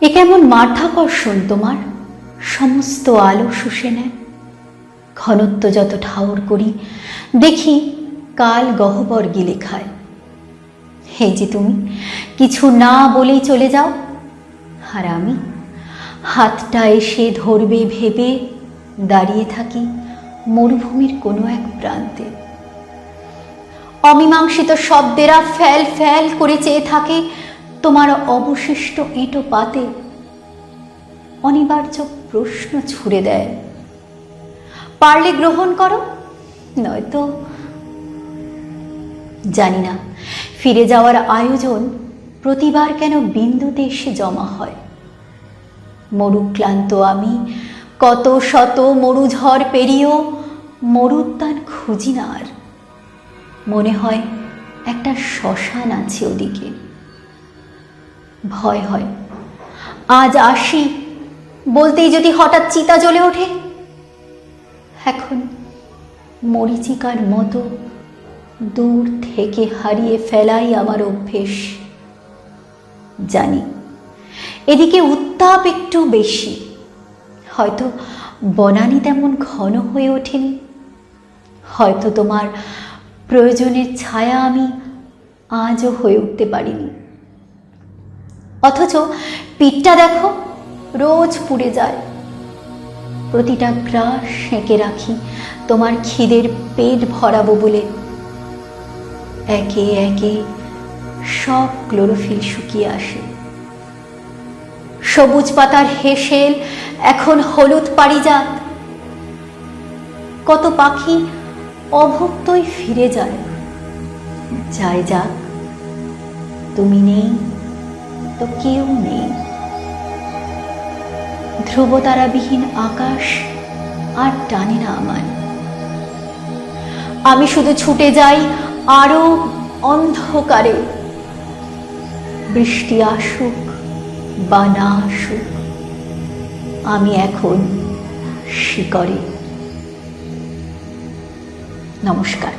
এ কেমন মাধ্যাকর্ষণ তোমার? সমস্ত আলো শুষে নেয়। ঘনত্ব যত ঠাউর করি, দেখি কাল গহ্বর গিলে খায় হে যে তুমি, কিছু না বলেই চলে যাও। আর আমি, হাতটা এসে ধরবে ভেবে দাঁড়িয়ে থাকি মরুভূমির কোনো এক প্রান্তে। অমীমাংসিত শব্দেরা ফ্যাল ফ্যাল করে চেয়ে থাকে তোমার অবশিষ্ট এঁটো পাতে অনিবার্য প্রশ্ন ছুড়ে দেয়। পারলে গ্রহণ করো, নয়তো জানি না। ফিরে যাওয়ার আয়োজন প্রতিবার কেন বিন্দুতে এসে জমা হয়? মরুক্লান্ত আমি, কত শত মরুঝড় পেরিয়েও মরুদ্যান খুঁজি না আর। মনে হয় একটা শ্মশান আছে ওদিকে। ভয় হয়। আজ আসি, বলতেই যদি হঠাৎ চিতা জ্বলে ওঠে। এখন মরিচিকার মতো দূর থেকে হারিয়ে ফেলাই আমার অভ্যেস। জানি, এদিকে উত্তাপ একটু বেশি। হয়তো বনানি তেমন ঘন হয়ে ওঠেনি। হয়তো তোমার প্রয়োজনের ছায়া আমি আজও হয়ে উঠতে পারিনি। অথচ পিঠটা দেখো, রোজ পুড়ে যায়। প্রতিটা গ্রাস সেঁকে রাখি, তোমার খিদের পেট ভরাবো বলে। একে একে সব ক্লোরোফিল শুকিয়ে আসে। সবুজ পাতার হেসেল এখন হলুদ পারিজাত। কত পাখি অভুক্তই ফিরে যায়। যায় যাক, তুমি নেই। তো কেউ নেই। ধ্রুবতারাবিহীন আকাশ আর টানে না আমার আমি শুধু ছুটে যাই আরও অন্ধকারে। বৃষ্টি আসুক বা না আসুক, আমি এখন শিকরে। নমস্কার।